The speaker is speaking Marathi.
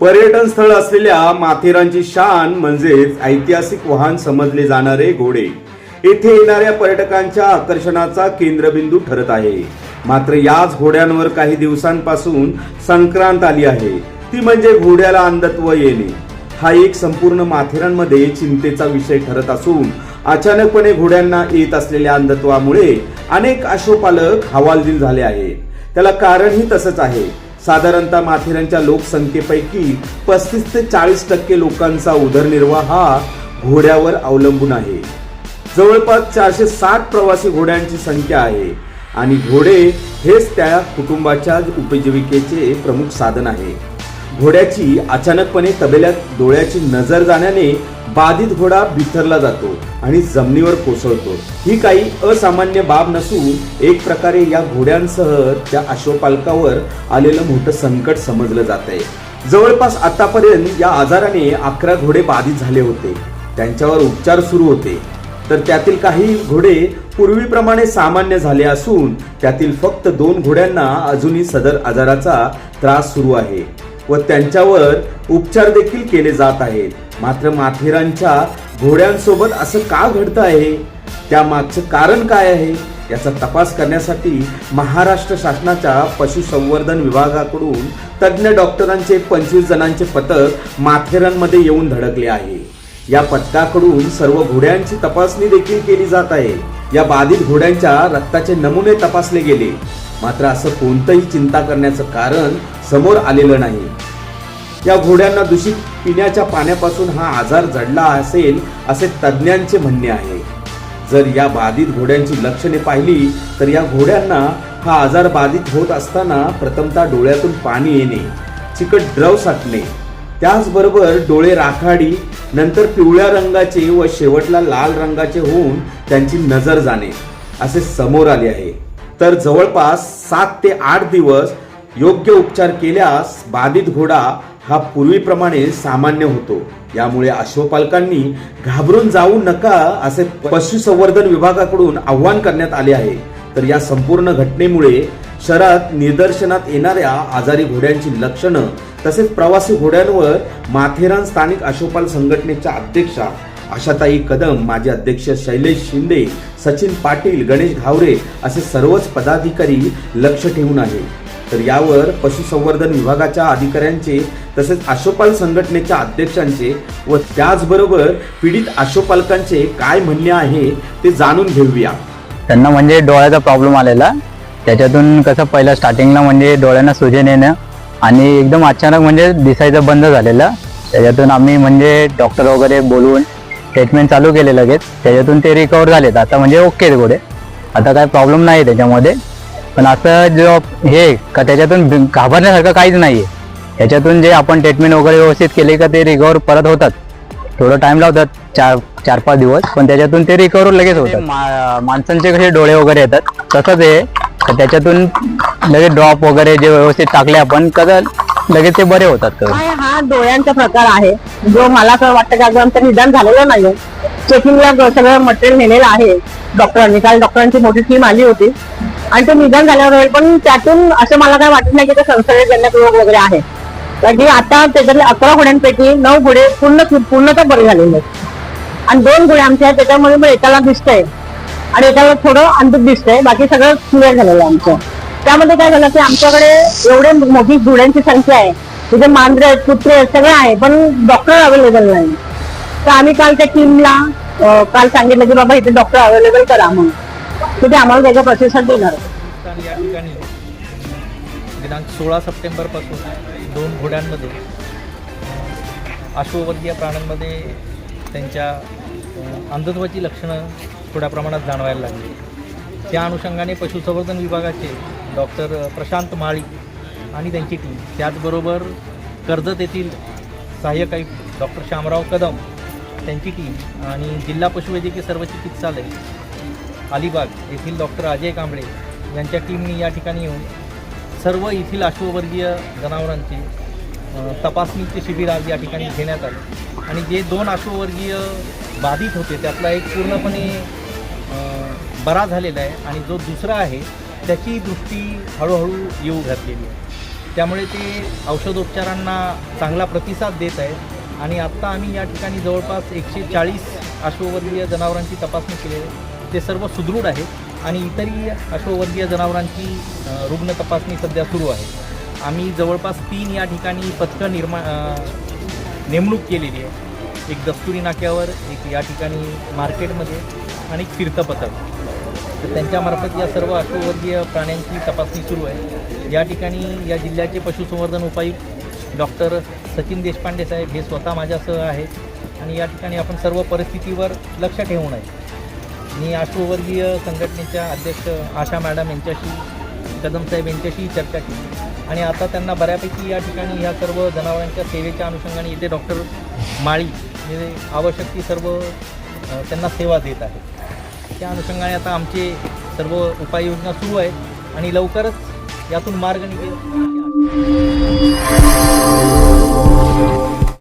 पर्यटन स्थळ असलेल्या माथेरानची शान म्हणजेच ऐतिहासिक वाहन समजले जाणारे घोडे. येथे येणाऱ्या पर्यटकांच्या आकर्षणाचा केंद्रबिंदू ठरत आहे. मात्र याच घोड्यांवर काही दिवसांपासून संक्रांत आली आहे. ती म्हणजे घोड्याला अंधत्व येणे. हा एक संपूर्ण माथेरानमध्ये चिंतेचा विषय ठरत असून अचानकपणे घोड्यांना येत असलेल्या अंधत्वामुळे अनेक अशोपालक हवालदिल झाले आहेत. त्याला कारणही तसंच आहे. साधारणतः माथेरानच्या लोकसंख्येपैकी पस्तीस ते चाळीस टक्के लोकांचा उदरनिर्वाह हा घोड्यावर अवलंबून आहे. जवळपास चारशे साठ प्रवासी घोड्यांची संख्या आहे आणि घोडे हेच त्या कुटुंबाच्या उपजीविकेचे प्रमुख साधन आहे. घोड्याची अचानकपणे तबेल्यात डोळ्याची नजर जाण्याने बाधित घोडा बिथरला जातो आणि जमिनीवर कोसळतो. ही काही असामान्य बाब नसून एक प्रकारे या घोड्यांसह त्या अश्वपालकावर आलेलं मोठं संकट समजलं जात आहे जवळपास आतापर्यंत या आजाराने अकरा घोडे बाधित झाले होते. त्यांच्यावर उपचार सुरू होते. तर त्यातील काही घोडे पूर्वीप्रमाणे सामान्य झाले असून त्यातील फक्त दोन घोड्यांना अजूनही सदर आजाराचा त्रास सुरू आहे. व त्यांच्यावर उपचार देखील केले जात आहेत. मात्र माथेरानच्या घोड्यांसोबत असं का घडतं आहे? त्या मागचं कारण काय आहे? याचा तपास करण्यासाठी महाराष्ट्र शासनाच्या पशुसंवर्धन विभागाकडून तज्ज्ञ डॉक्टरांचे पंचवीस जणांचे पथक माथेरानमध्ये येऊन धडकले आहे. या पथकाकडून सर्व घोड्यांची तपासणी देखील केली जात आहे. या बाधित घोड्यांच्या रक्ताचे नमुने तपासले गेले. मात्र असं कोणतंही चिंता करण्याचं कारण समोर आलेलं नाही. या घोड्यांना दूषित पिण्याच्या पाण्यापासून हा आजार जडला असेल असे तज्ज्ञांचे म्हणणे आहे. जर या बाधित घोड्यांची लक्षणे पाहिली तर या घोड्यांना हा आजार बाधित होत असताना प्रथमतः डोळ्यातून पाणी येणे चिकट द्रव साठणे त्याचबरोबर डोळे राखाडी नंतर पिवळ्या रंगाचे व शेवटला लाल रंगाचे होऊन त्यांची नजर जाणे असे समोर आले आहे. तर जवळपास सात ते आठ दिवस योग्य उपचार केल्यास बाधित घोडा हा पूर्वीप्रमाणे सामान्य होतो. यामुळे अश्वपालकांनी घाबरून जाऊ नका असे पशुसंवर्धन विभागाकडून आव्हान करण्यात आले आहे. तर या संपूर्ण घटनेमुळे शहरात निदर्शनात येणाऱ्या आजारी घोड्यांची लक्षणं तसेच प्रवासी घोड्यांवर माथेरान स्थानिक अश्वपाल संघटनेच्या अध्यक्षा आशाताई कदम माजी अध्यक्ष शैलेश शिंदे सचिन पाटील गणेश घावरे असे सर्वच पदाधिकारी लक्ष ठेवून आहे तर यावर पशुसंवर्धन विभागाच्या अधिकाऱ्यांचे तसेच आशोपाल संघटनेच्या अध्यक्षांचे व त्याचबरोबर पीडित आशोपालकांचे काय म्हणणे आहे ते जाणून घेऊया. त्यांना म्हणजे डोळ्याचा प्रॉब्लेम आलेला. त्याच्यातून कसं पहिलं स्टार्टिंगला म्हणजे डोळ्यांना सुजन येणं आणि एकदम अचानक म्हणजे दिसायचं बंद झालेलं. त्याच्यातून आम्ही म्हणजे डॉक्टर वगैरे बोलवून ट्रीटमेंट चालू केले लगेच. त्याच्यातून ते रिकवर झालेत. आता म्हणजे ओके घोडे आता काय प्रॉब्लेम नाही त्याच्यामध्ये. पण असं जो हे का त्याच्यातून घाबरण्यासारखं काहीच नाही आहे त्याच्यातून जे आपण ट्रीटमेंट वगैरे व्यवस्थित केले का ते रिकवर परत होतात. थोडं टाइम लावतात चार चार पाच दिवस. पण त्याच्यातून ते रिकवर लगेच होतात. मा- माणसांचे कसे डोळे वगैरे येतात? तसंच तर त्याच्यातून लगेच ड्रॉप वगैरे जे व्यवस्थित टाकले आपण कसं लगेच ते बरे होतात तर काय हा डोळ्यांचा प्रकार आहे. जो मला असं वाटतं की अजून आमचं निदान झालेलं नाही चेकिंगला सगळं मटेरियल नेलेलं आहे. डॉक्टरांनी काल डॉक्टरांची मोठी टीम आली होती. आणि ते निदान झाल्यावर होईल पण त्यातून असं मला काय वाटत नाही की ते संसर्गजन्य रोग वगैरे आहे. कारण की आता त्याच्यातले अकरा घोड्यांपैकी नऊ घोडे पूर्ण पूर्णतः बरे झालेले आहेत. आणि दोन घोडे आमचे आहेत त्याच्यामध्ये एकाला दिसतंय. आणि एकाला थोडं अंधुक दिसतंय. बाकी सगळं क्लिअर झालेलं आहे आमचं. त्यामध्ये काय झालं की आमच्याकडे एवढे मोठी घोड्यांची संख्या आहे. तिथे मांजरे आहेत कुत्रे आहेत सगळं आहे पण डॉक्टर अवेलेबल नाही. तर आम्ही काल त्या टीमला काल सांगितलं की बाबा इथे डॉक्टर अवेलेबल करा म्हणून. तिथे आम्हाला त्याचा प्रतिसाद देणार. या ठिकाणी दिनांक सोळा सप्टेंबरपासून दोन घोड्यांमध्ये अश्ववर्गीय प्राण्यांमध्ये त्यांच्या अंधत्वाची लक्षणं थोड्या प्रमाणात जाणवायला लागली. त्या अनुषंगाने पशुसंवर्धन विभागाचे डॉक्टर प्रशांत माळी आणि त्यांची टीम त्याचबरोबर कर्जत येथील सहाय्यक आयुक्त डॉक्टर शामराव कदम त्यांची टीम आणि जिल्हा पशुवैद्यकीय सर्व चिकित्सालय अलिबाग येथील डॉक्टर अजय कांबळे यांच्या टीमने या ठिकाणी येऊन सर्व येथील अश्ववर्गीय जनावरांचे तपासणीचे शिबिर आज या ठिकाणी घेण्यात आले. आणि जे दोन अश्ववर्गीय बाधित होते त्यातला एक पूर्णपणे बरा झालेला आहे आणि जो दुसरा आहे त्याची दृष्टी हळूहळू येऊ घातलेली आहे. त्यामुळे ते औषधोपचारांना चांगला प्रतिसाद देत आहेत. आणि आत्ता आम्ही या ठिकाणी जवळपास एकशे चाळीस अश्ववर्गीय जनावरांची तपासणी केली आहे. ते सर्व सुदृढ आहेत. आणि इतरही अश्ववर्गीय जनावरांची रुग्ण तपासणी सध्या सुरू आहे. आम्ही जवळपास तीन या ठिकाणी पथकं निर्मा नेमणूक केलेली आहे. एक दस्तुरी नाक्यावर एक या ठिकाणी मार्केटमध्ये आणि एक फिरतं पथक. तर त्यांच्यामार्फत या सर्व अश्ववर्गीय प्राण्यांची तपासणी सुरू आहे. या ठिकाणी या जिल्ह्याचे पशुसंवर्धन उपायुक्त डॉक्टर सचिन देशपांडे साहेब हे स्वतः माझ्यासह आहेत आणि या ठिकाणी आपण सर्व परिस्थितीवर लक्ष ठेवून आहे. मी अश्ववर्गीय संघटनेच्या अध्यक्ष आशा मॅडम यांच्याशी कदम साहेब यांच्याशी चर्चा केली. आणि आता त्यांना बऱ्यापैकी या ठिकाणी ह्या सर्व जनावरांच्या सेवेच्या अनुषंगाने इथे डॉक्टर माळी हे आवश्यक ती सर्व त्यांना सेवा देत आहेत. त्या अनुषंगाने आता आमचे सर्व उपाययोजना सुरू आहेत आणि लवकरच यातून मार्ग निघेल.